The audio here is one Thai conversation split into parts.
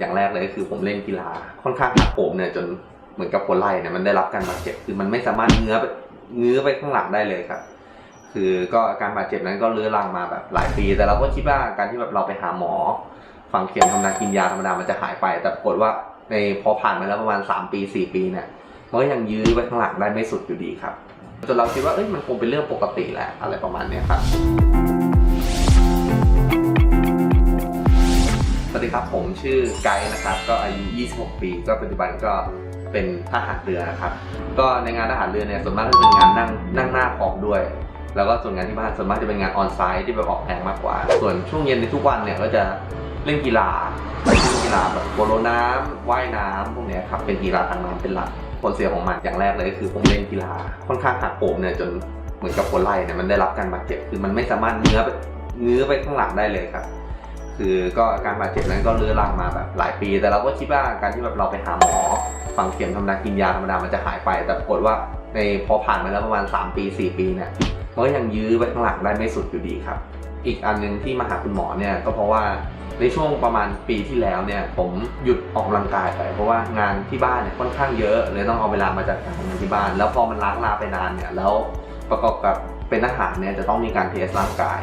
อย่างแรกเลยก็คือผมเล่นกีฬาค่อนข้างหักโหมเนี่ยจนเหมือนกับหัวไหล่เนี่ยมันได้รับการบาดเจ็บคือมันไม่สามารถเงื้อไปเงื้อไปข้างหลังได้เลยครับ คือก็อาการบาดเจ็บนั้นก็เรื้อรังมาแบบหลายปี แต่เราก็คิดว่าการที่แบบเราไปหาหมอ ฟังเข็มธรรมดากินยาธรรมดามันจะหายไป แต่ปรากฏว่าในพอผ่านมาแล้วประมาณ 3 ปี 4 ปีเนี่ยมันก็ยังยื้อไว้ข้างหลังได้ไม่สุดอยู่ดีครับจนเราคิดว่าเอ้ยมันคงเป็นเรื่องปกติแหละอะไรประมาณนี้ครับ ชื่อไกด์นะครับ ก็อายุ 26 ปี ก็ปัจจุบันก็เป็นทหารเรือนะครับ ก็ในงานทหารเรือเนี่ยส่วนมากก็จะเป็นงานนั่งนั่งหน้าพร้อมด้วย แล้วก็ส่วนงานที่บ้านส่วนมากจะเป็นงานออนไซต์ที่แบบออกแรงมากกว่า ส่วนช่วงเย็นในทุกวันเนี่ยก็จะเล่นกีฬาเล่นกีฬาแบบโปโลน้ำว่ายน้ำพวกนี้ครับเป็นกีฬาทางน้ำเป็นหลักผลเสียของมันอย่างแรกเลยก็คือผมเล่นกีฬาค่อนข้างหักโหมเนี่ยจนเหมือนกับหัวไหล่เนี่ยมันได้รับการบาดเจ็บคือมันไม่สามารถเงื้อเงื้อไปข้างหลังได้เลยครับ คือก็อาการบาดเจ็บนั้นก็เรื้อรังมาแบบหลายปี แต่เราก็คิดว่าการที่แบบเราไปหาหมอฟังเข็มธรรมดากินยาธรรมดามันจะหายไป แต่ปรากฏว่าในพอผ่านมาแล้วประมาณ 3 ปี 4 ปีเนี่ยมันก็ยังยื้อไปข้างหลังได้ไม่สุดอยู่ดีครับ อีกอันหนึงที่มาหาคุณหมอเนี่ยก็เพราะว่าในช่วงประมาณปีที่แล้วเนี่ยผมหยุดออกกำลังกายไป เพราะว่างานที่บ้านเนี่ยค่อนข้างเยอะเลยต้องเอาเวลามาจัดการงานที่บ้าน แล้วพอมันล้างลาไปนานเนี่ยแล้วประกอบกับเป็นทหารเนี่ยจะต้องมีการเทสร่างกาย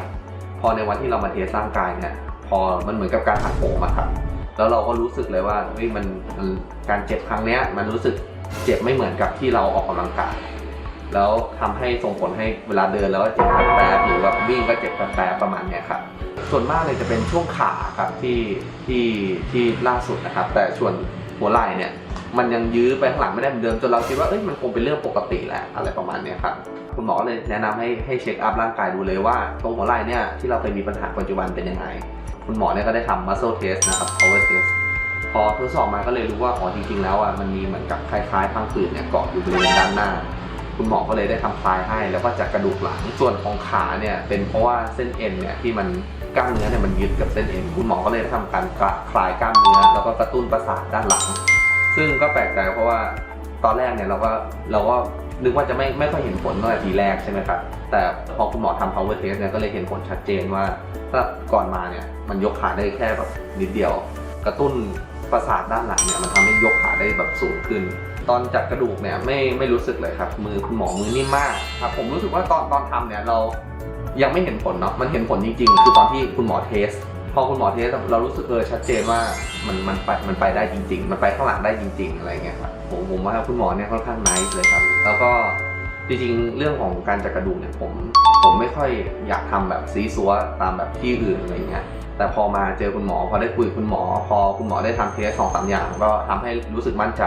พอในวันที่เรามาเทสร่างกายเนี่ย อมันเหมือนกับการหักโหมอะครับ แล้วเราก็รู้สึกเลยว่าเฮ้ยมันมันการเจ็บครั้งเนี้ย มันรู้สึกเจ็บไม่เหมือนกับที่เราออกกำลังกายแล้วทำให้ส่งผลให้เวลาเดินแล้วก็เจ็บแปรหรือว่าวิ่งก็เจ็บแปรประมาณเนี้ยครับส่วนมากเลยจะเป็นช่วงขาครับที่ที่ที่ล่าสุดนะครับ แต่ส่วนหัวไหล่เนี่ย มันยังยื้อไปข้างหลังไม่ได้เหมือนเดิมจนเราคิดว่าเอ้ยมันคงเป็นเรื่องปกติแหละอะไรประมาณนี้ครับคุณหมอเลยแนะนำให้ให้เช็คอัพร่างกายดูเลยว่าตรงหัวไหล่เนี่ยที่เราเคยมีปัญหาปัจจุบันเป็นยังไง คุณหมอเนี่ยก็ได้ทำ muscle test นะครับ power test พอทดสอบมาก็เลยรู้ว่าอ๋อจริงๆแล้วอะมันมีเหมือนกับคล้ายๆพังผืดเนี่ยเกาะอยู่บริเวณด้านหน้า คุณหมอก็เลยได้ทำคลายให้ แล้วก็จากกระดูกหลังส่วนของขาเนี่ยเป็นเพราะว่าเส้นเอ็นเนี่ยที่มันกล้ามเนื้อเนี่ยมันยึดกับเส้นเอ็นคุณหมอก็เลยได้ทำการคลายกล้ามเนื้อแล้วก็กระตุ้นประสาทด้านหลัง ซึ่งก็แปลกใจเพราะว่าตอนแรกเนี่ยเราก็เราก็นึกว่าจะไม่ไม่ค่อยเห็นผลตั้งแต่ทีแรกใช่ไหมครับ แต่พอคุณหมอทำ power test เนี่ยก็เลยเห็นผลชัดเจนว่าถ้าก่อนมาเนี่ยมันยกขาได้แค่แบบนิดเดียว กระตุ้นประสาทด้านหลังเนี่ยมันทำให้ยกขาได้แบบสูงขึ้น ตอนจัดกระดูกเนี่ยไม่ไม่รู้สึกเลยครับ มือคุณหมอมือนิ่มมากครับผมรู้สึกว่าตอนตอนทำเนี่ยเรายังไม่เห็นผลเนาะมันเห็นผลจริงๆ คือตอนที่คุณหมอเทส พอคุณหมอเทสเรารู้สึกเออชัดเจนว่ามันมันไปมันไปได้จริง ๆ มันไปข้างหลังได้จริง ๆ อะไรเงี้ยครับผมผมว่าคุณหมอเนี่ยค่อนข้างไนท์เลยครับ แล้วก็จริงๆ เรื่องของการจัดกระดูกเนี่ยผมผมไม่ค่อยอยากทำแบบซีซัวตามแบบที่อื่นอะไรเงี้ยแต่พอมาเจอคุณหมอพอได้คุยกับคุณหมอ พอคุณหมอได้ทำเทสสองสามอย่าง ก็ทำให้รู้สึกมั่นใจ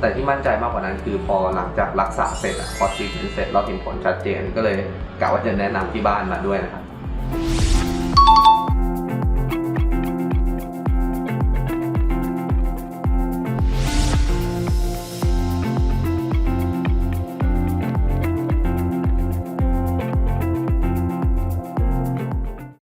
แต่ที่มั่นใจมากกว่านั้นคือพอหลังจากรักษาเสร็จพอทรีทเมนต์เสร็จเราเห็นผลชัดเจนก็เลยกะว่าจะแนะนำที่บ้านมาด้วยนะครับ